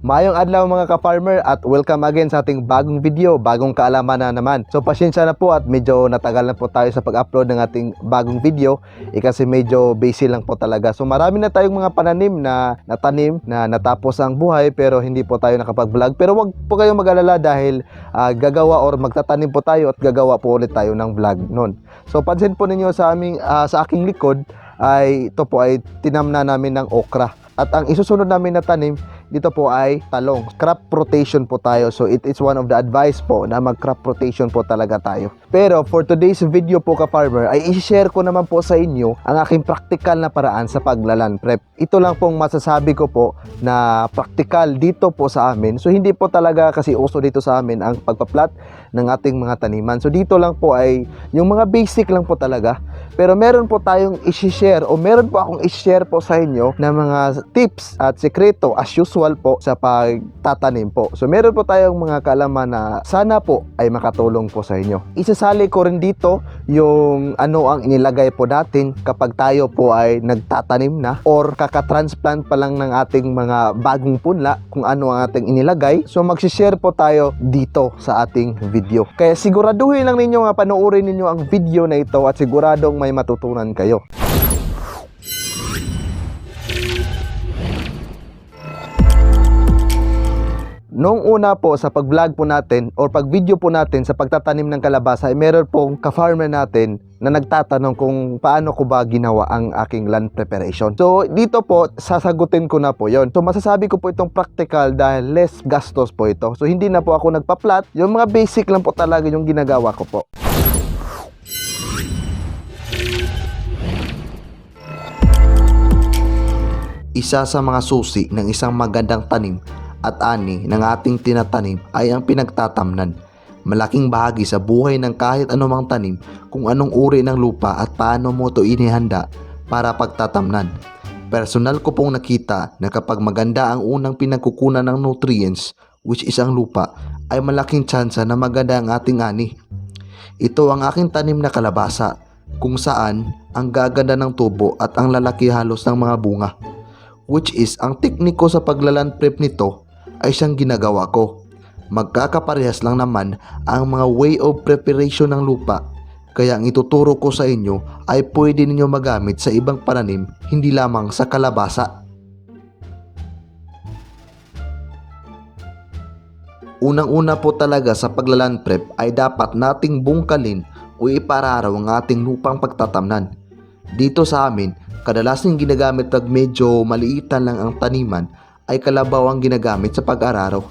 Mayong adlaw mga ka-farmer at welcome again sa ating bagong video, bagong kaalaman na naman. So pasensya na po at medyo natagal na po tayo sa pag-upload ng ating bagong video eh, kasi medyo busy lang po talaga. So marami na tayong mga pananim na natanim na natapos ang buhay pero hindi po tayo nakapag-vlog. Pero wag po kayong mag-alala dahil ah, gagawa or magtatanim po tayo at gagawa po ulit tayo ng vlog noon. So pansin po ninyo sa aming ah, sa aking likod ay ito po ay tinamna namin ng okra. At ang isusunod namin na tanim dito po ay talong. Crop rotation po tayo. So it is one of the advice po na mag crop rotation po talaga tayo. Pero for today's video po ka farmer ay i-share ko naman po sa inyo ang aking practical na paraan sa paglalan prep. Ito lang pong masasabi ko po na practical dito po sa amin. So hindi po talaga kasi uso dito sa amin ang pagpaplat ng ating mga taniman. So dito lang po ay yung mga basic lang po talaga. Pero meron po tayong i-share o meron po akong i-share po sa inyo na mga tips at sekreto as usual po sa pagtatanim po. So meron po tayong mga kaalaman na sana po ay makatulong po sa inyo. Isasali ko rin dito yung ano ang inilagay po natin kapag tayo po ay nagtatanim na or kakatransplant pa lang ng ating mga bagong punla kung ano ang ating inilagay. So magsishare po tayo dito sa ating video. Kaya siguraduhin lang ninyo nga panoorin ninyo ang video na ito at siguradong may matutunan kayo. Noong una po sa pag-vlog po natin or pag-video po natin sa pagtatanim ng kalabasa ay meron pong ka-farmer natin na nagtatanong kung paano ko ba ginawa ang aking land preparation. So dito po sasagutin ko na po yon. So masasabi ko po itong practical dahil less gastos po ito. So hindi na po ako nagpa-plat. Yung mga basic lang po talaga yung ginagawa ko po. Isa sa mga susi ng isang magandang tanim at ani ng ating tinatanim ay ang pinagtatamnan. Malaking bahagi sa buhay ng kahit anumang tanim kung anong uri ng lupa at paano mo ito inihanda para pagtatamnan. Personal ko pong nakita na kapag maganda ang unang pinagkukunan ng nutrients which is ang lupa ay malaking tsansa na maganda ang ating ani. Ito ang aking tanim na kalabasa kung saan ang gaganda ng tubo at ang lalaki halos ng mga bunga which is ang tekniko sa paglalan prep nito ay siyang ginagawa ko. Magkakaparehas lang naman ang mga way of preparation ng lupa. Kaya ang ituturo ko sa inyo ay pwede ninyo magamit sa ibang pananim, hindi lamang sa kalabasa. Unang-una po talaga sa paglalan prep ay dapat nating bungkalin o ipararaw ang ating lupang pagtatamnan. Dito sa amin, kadalasang ginagamit pag medyo maliitan lang ang taniman ay kalabaw ang ginagamit sa pag-araraw.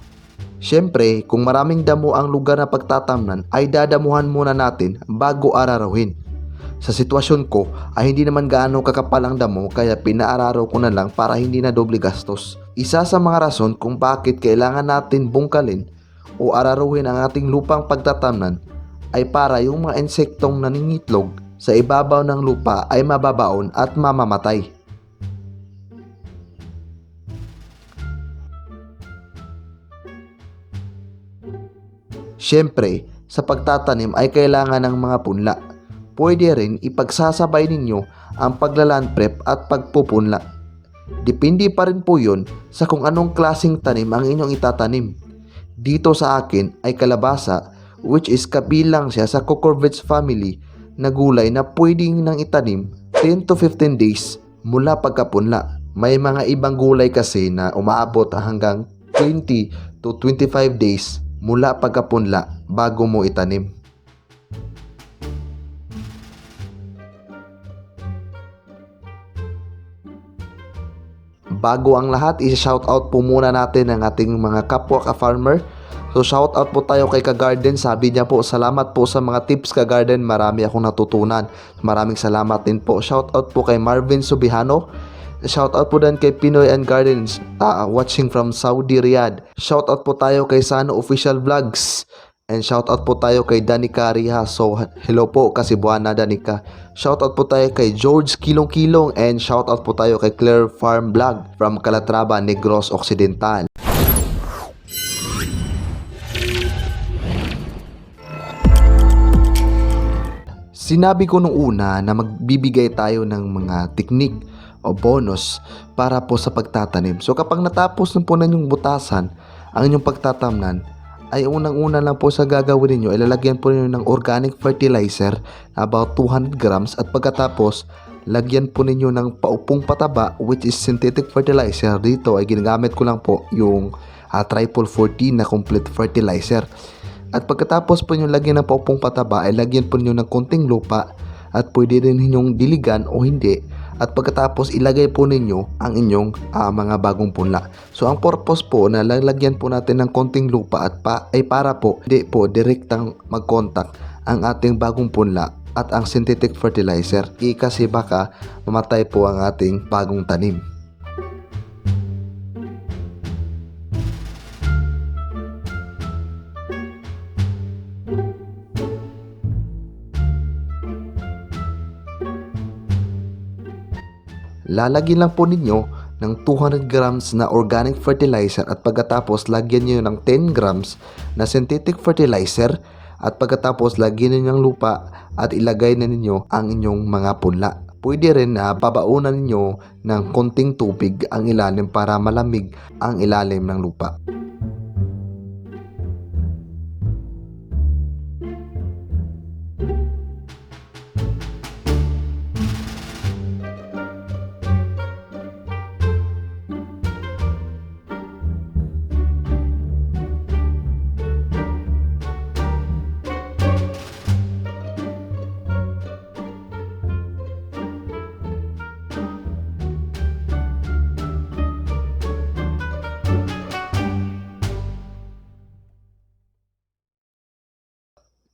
Siyempre, kung maraming damo ang lugar na pagtatamnan ay dadamuhan muna natin bago ararawin. Sa sitwasyon ko ay hindi naman gaano kakapal ang damo kaya pinaararaw ko na lang para hindi na doble gastos. Isa sa mga rason kung bakit kailangan natin bungkalin o ararawin ang ating lupang pagtatamnan ay para yung mga insektong naningitlog sa ibabaw ng lupa ay mababaon at mamamatay. Siyempre, sa pagtatanim ay kailangan ng mga punla. Pwede rin ipagsasabay ninyo ang paglaland prep at pagpupunla. Depende pa rin po yun sa kung anong klasing tanim ang inyong itatanim. Dito sa akin ay kalabasa which is kabilang siya sa cucurbits family na gulay na pwedeng nang itanim 10 to 15 days mula pagkapunla. May mga ibang gulay kasi na umaabot hanggang 20 to 25 days mula pagkapunla bago mo itanim. Bago ang lahat, i-shoutout po muna natin ang ating mga kapwa ka-farmer. So shoutout po tayo kay Ka-Garden. Sabi niya po, salamat po sa mga tips Ka-Garden. Marami akong natutunan. Maraming salamat din po. Shoutout po kay Marvin Subihano. Shoutout po din kay Pinoy and Gardens ah, watching from Saudi Riyadh. Shoutout po tayo kay Sano Official Vlogs. And shoutout po tayo kay Danica Riha. So hello po kasi Buana Danica. Shoutout po tayo kay George Kilong Kilong and shoutout po tayo kay Claire Farm Vlog from Calatrava, Negros Occidental. Sinabi ko nung una na magbibigay tayo ng mga teknik o bonus para po sa pagtatanim. So kapag natapos na po na yung butasan ang inyong pagtatamnan, ay unang-una lang po sa gagawin ninyo, ilalagyan po ninyo ng organic fertilizer about 200 grams at pagkatapos lagyan po ninyo ng paupong pataba which is synthetic fertilizer. Dito ay ginagamit ko lang po yung uh, triple 14 na complete fertilizer. At pagkatapos po nyo lagyan ng paupong pataba ay lagyan po ninyo ng konting lupa at pwede rin ninyong diligan o hindi at pagkatapos ilagay po ninyo ang inyong ah, mga bagong punla. So ang purpose po na lalagyan po natin ng konting lupa at pa, ay para po di po direktang mag-contact ang ating bagong punla at ang synthetic fertilizer I kasi baka mamatay po ang ating bagong tanim. Lalagyan lang po ninyo ng 200 grams na organic fertilizer at pagkatapos lagyan niyo ng 10 grams na synthetic fertilizer at pagkatapos lagyan niyo ng lupa at ilagay na ninyo ang inyong mga punla. Pwede rin na babaunan ninyo ng konting tubig ang ilalim para malamig ang ilalim ng lupa.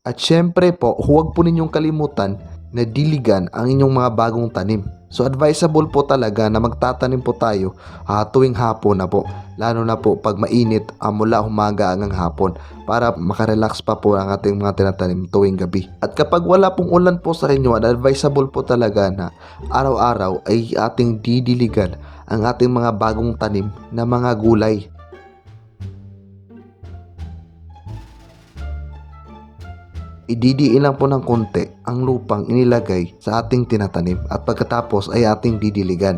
At syempre po, huwag po ninyong kalimutan na diligan ang inyong mga bagong tanim. So advisable po talaga na magtatanim po tayo ah, tuwing hapon na po. Lalo na po pag mainit ah, mula umaga hanggang hapon para makarelax pa po ang ating mga tinatanim tuwing gabi. At kapag wala pong ulan po sa inyo, advisable po talaga na araw-araw ay ating didiligan ang ating mga bagong tanim na mga gulay. Ididiin lang po ng konti ang lupang inilagay sa ating tinatanim at pagkatapos ay ating didiligan.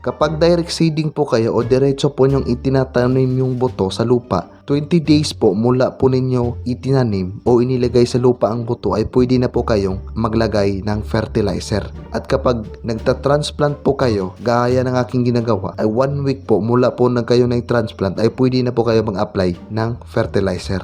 Kapag direct seeding po kayo o diretso po nyong itinatanim yung buto sa lupa, 20 days po mula po ninyo itinanim o inilagay sa lupa ang buto ay pwede na po kayong maglagay ng fertilizer. At kapag nagta-transplant po kayo, gaya ng aking ginagawa, ay one week po mula po na kayo ng transplant ay pwede na po kayo mag-apply ng fertilizer.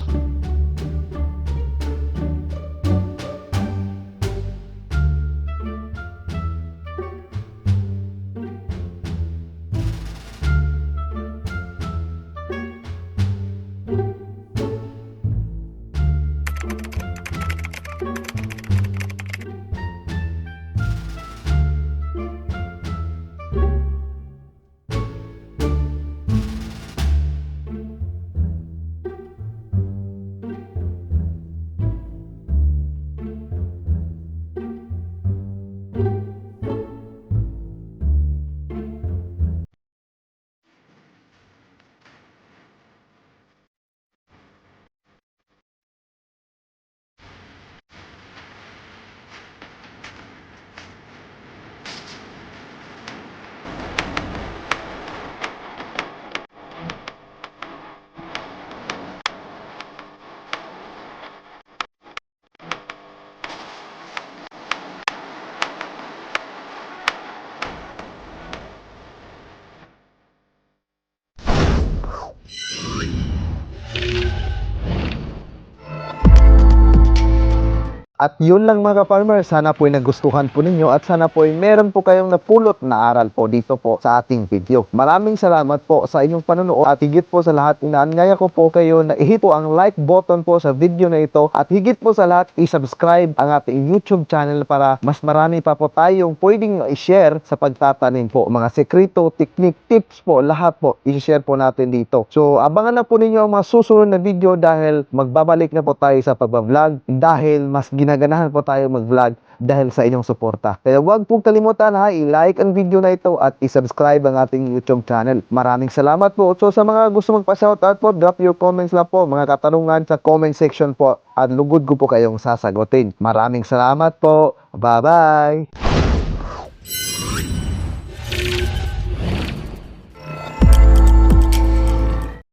At yun lang mga farmer, sana po ay nagustuhan po ninyo at sana po ay meron po kayong napulot na aral po dito po sa ating video. Maraming salamat po sa inyong panonood at higit po sa lahat, inaanyaya ko po kayo na i-hit po ang like button po sa video na ito at higit po sa lahat, i-subscribe ang ating YouTube channel para mas marami pa po tayong pwedeng i-share sa pagtatanim po. Mga sekreto, technique, tips po, lahat po, i-share po natin dito. So, abangan na po ninyo ang mga susunod na video dahil magbabalik na po tayo sa pagbablog dahil mas ginaganahan po tayo mag-vlog dahil sa inyong suporta. Kaya huwag pong kalimutan ha, i-like ang video na ito at i-subscribe ang ating YouTube channel. Maraming salamat po. So sa mga gusto magpa-shoutout po, drop your comments lang po, mga katanungan sa comment section po at lugod ko po kayong sasagutin. Maraming salamat po. Bye-bye!